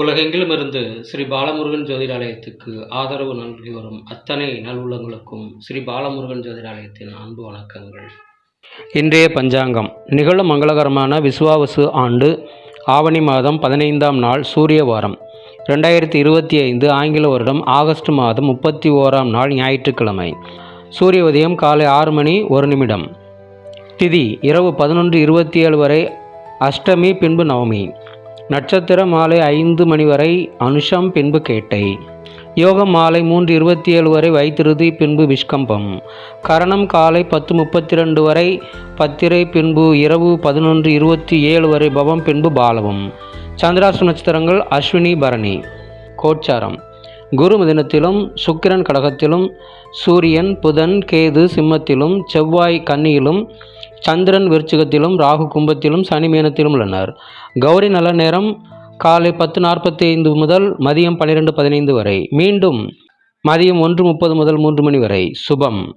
உலகெங்கிலும் இருந்து ஸ்ரீ பாலமுருகன் ஜோதிடாலயத்துக்கு ஆதரவு நல்கி வரும் அத்தனை நல்லுள்ளங்களுக்கும் ஸ்ரீ பாலமுருகன் ஜோதிடாலயத்தின் அன்பு வணக்கங்கள். இன்றைய பஞ்சாங்கம். நிகழும் மங்களகரமான விசுவாவசு ஆண்டு ஆவணி மாதம் பதினைந்தாம் நாள் சூரிய வாரம். ரெண்டாயிரத்தி இருபத்தி ஐந்து ஆங்கில வருடம் ஆகஸ்ட் மாதம் முப்பத்தி ஓராம் நாள் ஞாயிற்றுக்கிழமை. சூரிய உதயம் காலை ஆறு மணி ஒரு நிமிடம். திதி இரவு பதினொன்று இருபத்தி ஏழு வரை அஷ்டமி பின்பு நவமி. நட்சத்திரம் மாலை ஐந்து மணி வரை அனுஷம் பின்பு கேட்டை. யோகம் மாலை மூன்று இருபத்தி ஏழு வரை வைத்திருதி பின்பு விஷ்கம்பம். கரணம் காலை பத்து முப்பத்தி ரெண்டு வரை பத்திரை பின்பு இரவு பதினொன்று இருபத்தி ஏழு வரை பவம் பின்பு பாலவம். சந்திராசு நட்சத்திரங்கள் அஸ்வினி பரணி. கோச்சாரம். குரு மிதனத்திலும் சுக்கிரன் கடகத்திலும் சூரியன் புதன் கேது சிம்மத்திலும் செவ்வாய் கன்னியிலும் சந்திரன் விருச்சிகத்திலும் ராகு கும்பத்திலும் சனி மீனத்திலும் உள்ளனர். கௌரி நல்ல நேரம் காலை பத்து நாற்பத்தி ஐந்து முதல் மதியம் பன்னிரெண்டு பதினைந்து வரை. மீண்டும் மதியம் ஒன்று முப்பது முதல் மூன்று மணி வரை. சுபம்.